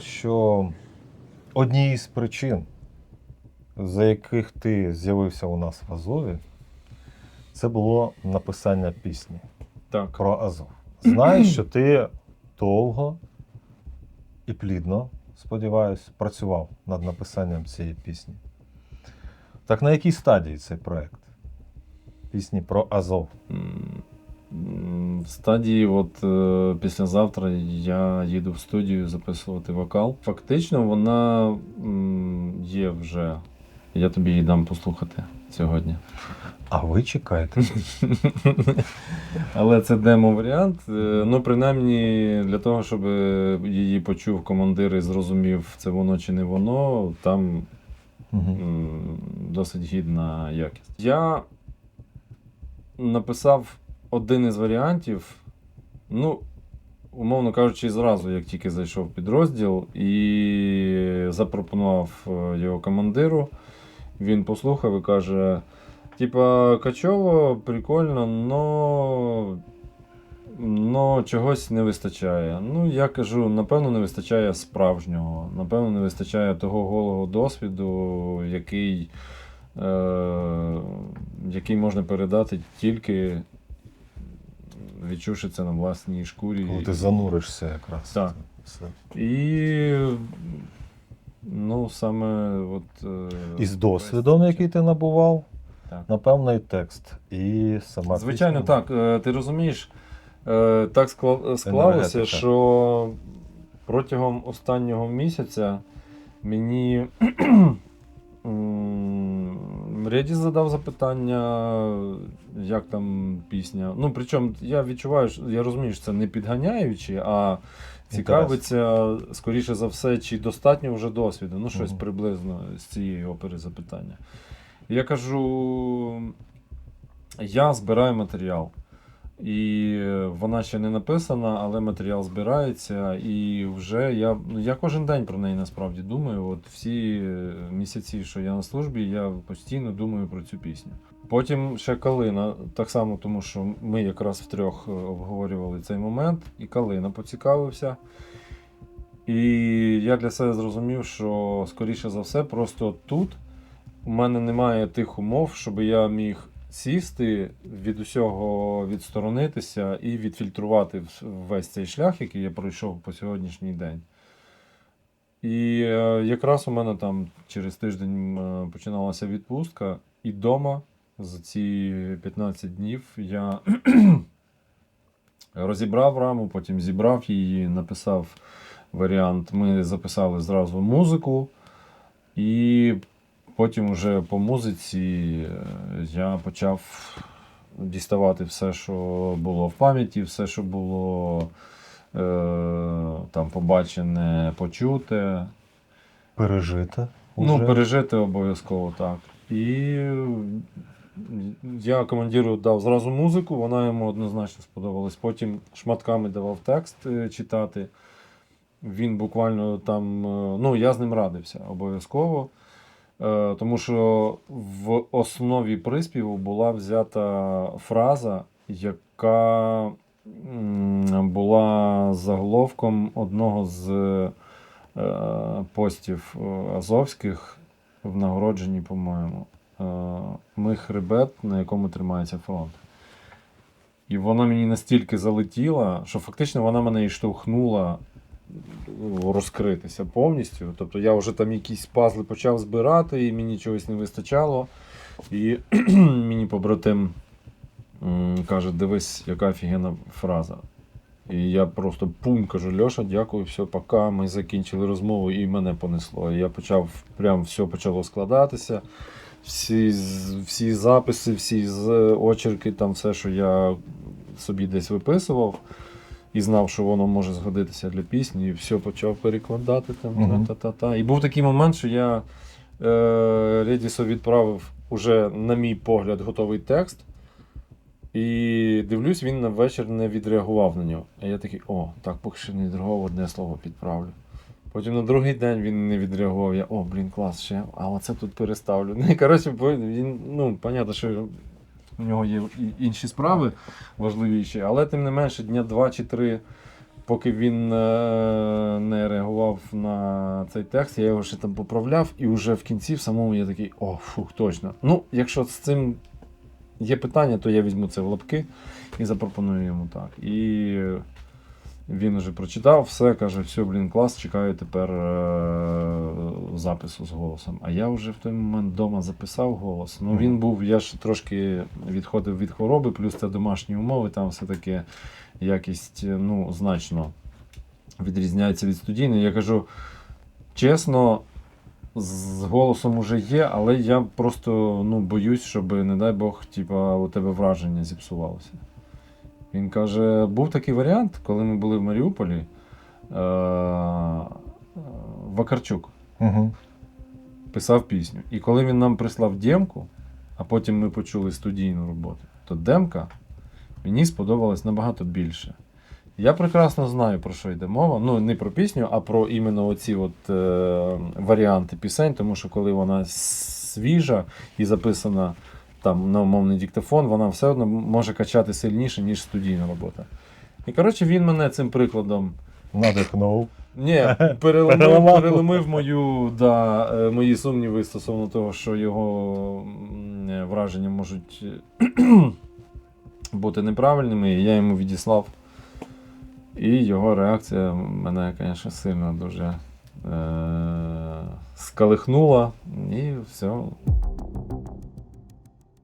сказав, що однією з причин, за яких ти з'явився у нас в Азові, це було написання пісні Так. про Азов. Знаєш, що ти довго і плідно, сподіваюсь, працював над написанням цієї пісні. Так на якій стадії цей проект? Пісні про Азов. В стадії, от е, післязавтра я їду в студію записувати вокал. Фактично, вона м, є вже. Я тобі її дам послухати сьогодні. А ви чекаєте? Але це демо-варіант. Е, Ну, принаймні, для того, щоб її почув командир і зрозумів, це воно чи не воно, там Мгм. м, досить гідна якість. Я написав один із варіантів. Ну, умовно кажучи, зразу, як тільки зайшов підрозділ і запропонував е, його командиру. Він послухав і каже: типа, качово, прикольно, но. Но чогось не вистачає. Ну, я кажу, напевно, не вистачає справжнього. Напевно, не вистачає того голого досвіду, який, е, який можна передати тільки відчувши це на власній шкурі. Коли ти зануришся якраз. Так. І ну, саме от. е, І з досвідом, який ти набував, Так. напевно, і текст, і сама Звичайно, пісня. так. Е, Ти розумієш, е, так склалося, що протягом останнього місяця мені Реді задав запитання, як там пісня. Ну, причому я відчуваю, що я розумію, що це не підганяючи, а цікавиться, скоріше за все, чи достатньо вже досвіду. Ну, щось угу. приблизно з цієї опери запитання. Я кажу, я збираю матеріал. І вона ще не написана, але матеріал збирається. І вже я, ну, я кожен день про неї насправді думаю. От всі місяці, що я на службі, я постійно думаю про цю пісню. Потім ще Калина, так само, тому що ми якраз втрьох обговорювали цей момент, і Калина поцікавився. І я для себе зрозумів, що скоріше за все, просто тут у мене немає тих умов, щоб я міг сісти, від усього відсторонитися і відфільтрувати весь цей шлях, який я пройшов по сьогоднішній день. І е, якраз у мене там через тиждень е, починалася відпустка, і вдома за ці 15 днів я розібрав раму, потім зібрав її, написав варіант. Ми записали зразу музику, і потім уже по музиці е, я почав діставати все, що було в пам'яті, все, що було е, там побачене, почуте. Пережити. Ну, пережити обов'язково так. І я командиру дав зразу музику, вона йому однозначно сподобалась. Потім шматками давав текст е, читати. Він буквально там, е, ну, я з ним радився обов'язково. Е, Тому що в основі приспіву була взята фраза, яка була заголовком одного з е, постів е, азовських в нагородженні, по-моєму. Ми хребет, на якому тримається фронт. І вона мені настільки залетіла, що фактично вона мене і штовхнула ну, розкритися повністю. Тобто я вже там якісь пазли почав збирати, і мені чогось не вистачало. І мені побратим каже: дивись, яка офігенна фраза. І я просто пум кажу, Льоша, дякую, все, пока. Ми закінчили розмову і мене понесло. І я почав, прям все почало складатися. Всі, всі записи, всі з очерки, там все, що я собі десь виписував, і знав, що воно може згодитися для пісні, і все почав перекладати там. Мгм. Та-та-та. І був такий момент, що я е, Редісу відправив уже, на мій погляд, готовий текст. І дивлюсь, він на вечір не відреагував на нього. А я такий, о, так, поки що не відреагував, одне слово підправлю. Потім на другий день він не відреагував. Я, о, блін, клас, ще, а оце тут переставлю. Ну, і коротше, він, ну, понятно, що у нього є інші справи важливіші, але тим не менше, дня два чи три поки він е, не реагував на цей текст, я його ще там поправляв, і вже в кінці в самому я такий, о, фух, точно. Ну, якщо з цим є питання, то я візьму це в лапки і запропоную йому так. І він вже прочитав, все, каже, все, блін, клас, чекаю тепер е- запису з голосом. А я вже в той момент вдома записав голос. Ну, він був, я ж трошки відходив від хвороби, плюс це домашні умови, там все-таки якість е, ну, значно відрізняється від студійної. Я кажу, чесно, з голосом уже є, але я просто ну, боюсь, щоб, не дай Бог, типа, у тебе враження зіпсувалося. Він каже: був такий варіант, коли ми були в Маріуполі. Е- е, Вакарчук Угу. писав пісню. І коли він нам прислав демку, а потім ми почули студійну роботу, то демка мені сподобалась набагато більше. Я прекрасно знаю, про що йде мова. Ну, не про пісню, а про іменно оці от, е, варіанти пісень, тому що коли вона свіжа і записана там на умовний диктофон, вона все одно може качати сильніше, ніж студійна робота. І коротше, він мене цим прикладом Надихнув. ні, переламив, переломив мою, да, е, мої сумніви стосовно того, що його е, враження можуть бути неправильними. І я йому відіслав. І його реакція мене, звісно, сильно дуже е- скалихнула. І все.